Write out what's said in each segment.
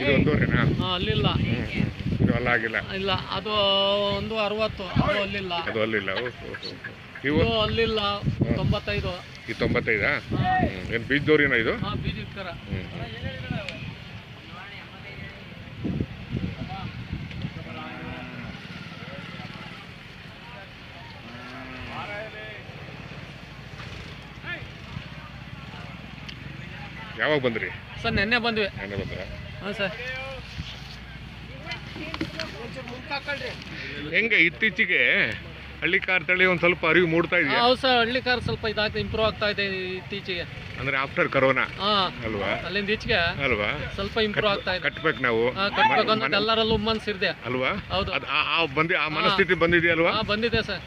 ಇದು ಒಂದೂವರೆನಾ ಹಾ, ಅಲ್ಲಿಲ್ಲ. ಇದು ಅಲ್ಲ ಆಗಿಲ್ಲ? ಇಲ್ಲ ಅದು ಒಂದು ಅರವತ್ತು ಅದು ಅಲ್ಲಿಲ್ಲ. ಅದು ಅಲ್ಲಿಲ್ಲ. ಇವು? ಇದು ಅಲ್ಲಿಲ್ಲ ತೊಂಬತ್ತೈದು. ಈ ತೊಂಬತ್ತೈದಾ? ಏನು ಬೀಜದವ್ರಿನ ಇದು? ಹಾ ಬೀಜದ ಯಾವಾಗ ಬಂದ್ರಿ? ಸರ್ ನೆನ್ನೆ ಬಂದ್ವಿ. ನೆನ್ನೆ ಬಂದ್ರ? ಹಾಂ ಸರ್. ಹೆಂಗೆ ಇತ್ತೀಚೆಗೆ ಹಳ್ಳಿ ಕಾರ್ ತಳಿ ಒಂದು ಸ್ವಲ್ಪ ಅರಿವು ಮೂಡ್ತಾ ಇದೆಯಾ? ಹೌದು ಸರ್ ಹಳ್ಳಿ ಕಾರ್ ಸ್ವಲ್ಪ ಇದಾಗ್ತಾ ಇಂಪ್ರೂವ್ ಆಗ್ತಾ ಇದೆ ಇತ್ತೀಚೆಗೆ. ಅಂದ್ರೆ ಆಫ್ಟರ್ ಕರೋನಾ ಅಲ್ವಾ? ಅಲ್ಲಿಂದ ಈಚೆಗೆ ಅಲ್ವಾ? ಸ್ವಲ್ಪ ಇಂಪ್ರೂವ್ ಆಗ್ತಾ ಇದೆ. ಕಟ್ಬೇಕು ನಾವು. ಕಟ್ಬೇಕು ಅಂತ ಎಲ್ಲರಲ್ಲೂ ಮನ್ಸಿರ್ದೆ ಅಲ್ವಾ? ಹೌದು. ಆ- ಬಂದಿ ಆ ಮನಸ್ಥಿತಿ ಬಂದಿದೆಯಲ್ವಾ? ಬಂದಿದೆ ಸರ್.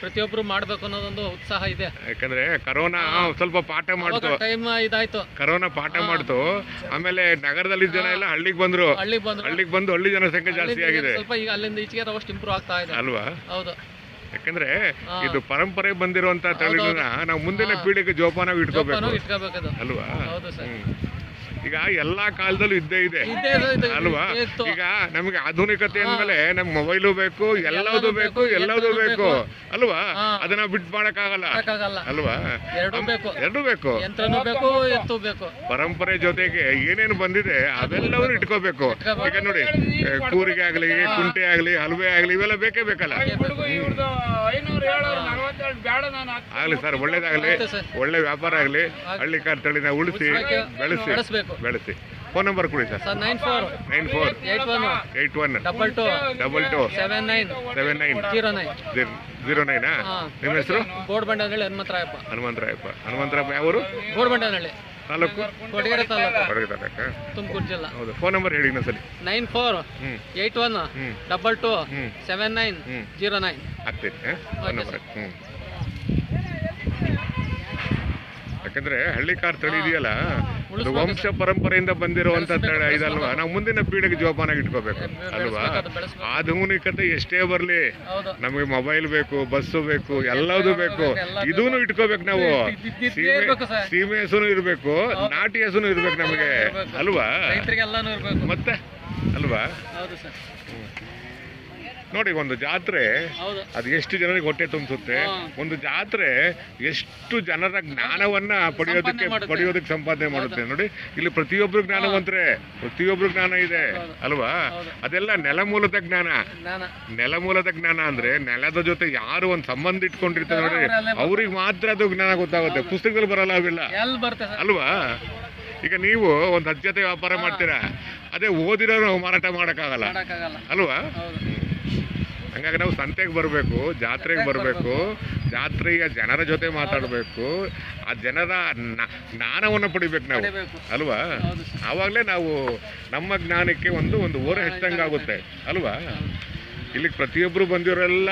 ಪ್ರತಿಯೊಬ್ರು ಮಾಡ್ಬೇಕು ಅನ್ನೋದೊಂದು ಉತ್ಸಾಹ ಇದೆ. ಯಾಕಂದ್ರೆ ಕರೋನಾ ಸ್ವಲ್ಪ ಪಾಠ ಮಾಡ್ತು. ಟೈಮ್ ಇದಾಯ್ತು. ಕರೋನಾ ಪಾಠ ಮಾಡ್ತು. ಆಮೇಲೆ ನಗರದಲ್ಲಿ ಜನ ಎಲ್ಲ ಹಳ್ಳಿಗೆ ಬಂದ್ರು. ಹಳ್ಳಿಗೆ ಬಂದ್ರು. ಹಳ್ಳಿಗೆ ಬಂದು ಹಳ್ಳಿ ಜನಸಂಖ್ಯೆ ಜಾಸ್ತಿ ಆಗಿದೆ. ಸ್ವಲ್ಪ ಈಗ ಅಲ್ಲಿಂದ ಈಚೆಗೆ ಅಷ್ಟು ಇಂಪ್ರೂವ್ ಆಗ್ತಾ ಇದೆ. ಅಲ್ವಾ? ಹೌದು. ಯಾಕಂದ್ರೆ. ಇದು ಪರಂಪರೆ ಬಂದಿರುವಂತ ತಳಿಗಳನ್ನ ನಾವು ಮುಂದಿನ ಪೀಳಿಗೆ ಜೋಪಾನ ಇಟ್ಕೋಬೇಕು. ಅಲ್ವಾ? ಹೌದು ಸರ್. ಈಗ ಎಲ್ಲಾ ಕಾಲದಲ್ಲೂ ಇದ್ದೇ ಇದೆ. ಅಲ್ವಾ? ಈಗ ನಮ್ಗೆ ಆಧುನಿಕತೆ ಅಂದ್ಮೇಲೆ ನಮ್ಗೆ ಮೊಬೈಲು ಬೇಕು ಎಲ್ಲದೂ ಬೇಕು ಎಲ್ಲದೂ ಬೇಕು. ಅಲ್ವಾ. ಅದನ್ನ ಬಿಟ್ಟು ಮಾಡಕ್ ಆಗಲ್ಲ ಅಲ್ವಾ? ಎರಡು ಬೇಕು. ಪರಂಪರೆ ಜೊತೆಗೆ ಏನೇನು ಬಂದಿದೆ ಅದೆಲ್ಲವನ್ನೂ ಇಟ್ಕೋಬೇಕು. ಈಗ ನೋಡಿ ಕೂರಿಗೆ ಆಗ್ಲಿ ಕುಂಟೆ ಆಗ್ಲಿ ಹಲ್ವೆ ಆಗ್ಲಿ ಇವೆಲ್ಲ ಬೇಕೇ ಬೇಕಲ್ಲ? ಆಗ್ಲಿ ಸರ್ ಒಳ್ಳೇದಾಗ್ಲಿ. ಒಳ್ಳೆ ವ್ಯಾಪಾರ ಆಗ್ಲಿ. ಹಳ್ಳಿ ಕಾರ್ ತಳಿನ ಉಳಿಸಿ ಬೆಳೆಸಿ. ಬೆಳೆಸಿ ಫೋನ್ ನಂಬರ್ ಕೊಡಿ sir. Sir nine four. Nine four. Eight one eight one double two. Double two. Seven nine. Seven nine. Zero nine. Zero nine. ನಿಮ್ಮ ಹೆಸರು? ಗೋಡ್ಬಂಡನಹಳ್ಳಿ ಹನುಮಂತರಾಯಪ್ಪ. ಹನುಮಂತರಾಯಪ್ಪ. ಹನುಮಂತರಾಯಪ್ಪ ಯಾವರು? ಗೋಡ್ಬಂಡನಹಳ್ಳಿ ತಾಲೂಕು? ಕೊಡಗೇರಿ ತಾಲೂಕು. ಕೊಡಗೇರಿ ತಾಲೂಕು? ತುಮಕೂರು ಜಿಲ್ಲಾ. ಹೌದು. ಫೋನ್ ನಂಬರ್ ಹೇಳಿ ಇನ್ನೊಂದ್ಸಲಿ. Nine four. Eight one double two. Seven nine. Zero nine. ಆಗ್ತೈತೆ phone number ಹ್ಞೂ ಯಾಕಂದ್ರೆ ಹಳ್ಳಿ ಕಾರ್ ತಳಿ ಇದೆಯಲ್ಲ? ಅದು ವಂಶ ಪರಂಪರೆಯಿಂದ ಬಂದಿರುವಂತ ತಳಿ ಇದಲ್ವಾ? ನಾವು ಮುಂದಿನ ಪೀಳಿಗೆ ಜೋಪಾನಾಗಿ ಇಟ್ಕೋಬೇಕು. ಅಲ್ವಾ. ಆಧುನಿಕತೆ ಎಷ್ಟೇ ಬರಲಿ ನಮಗೆ ಮೊಬೈಲ್ ಬೇಕು ಬಸ್ಸು ಬೇಕು ಎಲ್ಲದೂ ಬೇಕು. ಇದೂನು ಇಟ್ಕೋಬೇಕು ನಾವು. ಸೀಮೆ ಇರ್ಬೇಕು ಹಸುನು ಇರಬೇಕು ನಾಟಿ ಹಸುನು ಇರ್ಬೇಕು ನಮಗೆ. ಅಲ್ವಾ? ಮತ್ತೆ? ಅಲ್ವಾ? ನೋಡಿ ಒಂದು ಜಾತ್ರೆ ಅದು ಎಷ್ಟು ಜನರಿಗೆ ಹೊಟ್ಟೆ ತುಂಬಿಸುತ್ತೆ? ಒಂದು ಜಾತ್ರೆ ಎಷ್ಟು ಜನರ ಜ್ಞಾನವನ್ನ ಪಡೆಯೋದಕ್ಕೆ ಪಡೆಯೋದಕ್ಕೆ ಸಂಪಾದನೆ ಮಾಡುತ್ತೆ. ನೋಡಿ ಇಲ್ಲಿ ಪ್ರತಿಯೊಬ್ರು ಜ್ಞಾನವಂತರೆ ಪ್ರತಿಯೊಬ್ರು ಜ್ಞಾನ ಇದೆ ಅಲ್ವಾ. ಅದೆಲ್ಲ ನೆಲಮೂಲದ ಜ್ಞಾನ. ನೆಲಮೂಲದ ಜ್ಞಾನ ಅಂದ್ರೆ ನೆಲದ ಜೊತೆ ಯಾರು ಒಂದು ಸಂಬಂಧ ಇಟ್ಕೊಂಡಿರ್ತಾರೆ ನೋಡಿ ಅವ್ರಿಗೆ ಮಾತ್ರ ಅದು ಜ್ಞಾನ ಗೊತ್ತಾಗುತ್ತೆ. ಪುಸ್ತಕದಲ್ಲಿ ಬರಲ್ಲ ಅವೆಲ್ಲ. ಅಲ್ವಾ? ಈಗ ನೀವು ಒಂದು ಹತ್ತು ಜೊತೆ ವ್ಯಾಪಾರ ಮಾಡ್ತೀರಾ? ಅದೇ ಓದಿರೋರು ಮಾರಾಟ ಮಾಡೋಕ್ಕಾಗಲ್ಲ. ಅಲ್ವಾ? ಹಂಗಾಗಿ ನಾವು ಸಂತೆಗೆ ಬರಬೇಕು ಜಾತ್ರೆಗೆ ಬರಬೇಕು ಜಾತ್ರೆಯ ಜನರ ಜೊತೆ ಮಾತಾಡಬೇಕು. ಆ ಜನರ ನ- ಜ್ಞಾನವನ್ನು ಪಡಿಬೇಕು ನಾವು. ಅಲ್ವಾ? ಆವಾಗಲೇ ನಾವು ನಮ್ಮ ಜ್ಞಾನಕ್ಕೆ ಒಂದು ಒಂದು ಓರೆ ಹೆಚ್ಚಂಗಾಗುತ್ತೆ ಅಲ್ವಾ? ಇಲ್ಲಿಗೆ ಪ್ರತಿಯೊಬ್ಬರು ಬಂದಿರೋರೆಲ್ಲ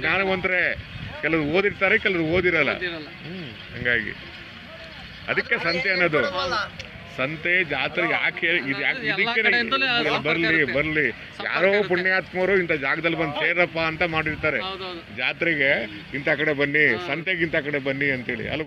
ಜ್ಞಾನವಂತರೇ. ಕೆಲವರು ಓದಿರ್ತಾರೆ ಕೆಲವರು ಓದಿರಲ್ಲ. ಹಂಗಾಗಿ. ಅದಕ್ಕೆ ಸಂತೆ ಅನ್ನೋದು. ಸಂತೆ ಜಾತ್ರೆ ಯಾಕೆ ಇದು ಯಾಕೆ ಇದಕ್ಕೆ ಬರ್ಲಿ ಬರ್ಲಿ ಯಾರೋ ಪುಣ್ಯಾತ್ಮರು ಇಂಥ ಜಾಗದಲ್ಲಿ ಬಂದು ಸೇರಪ್ಪ ಅಂತ ಮಾಡಿರ್ತಾರೆ. ಜಾತ್ರೆಗೆ ಇಂಥ ಕಡೆ ಬನ್ನಿ ಸಂತೆಗೆ ಇಂತ ಕಡೆ ಬನ್ನಿ ಅಂತೇಳಿ. ಅಲ್ವಾ?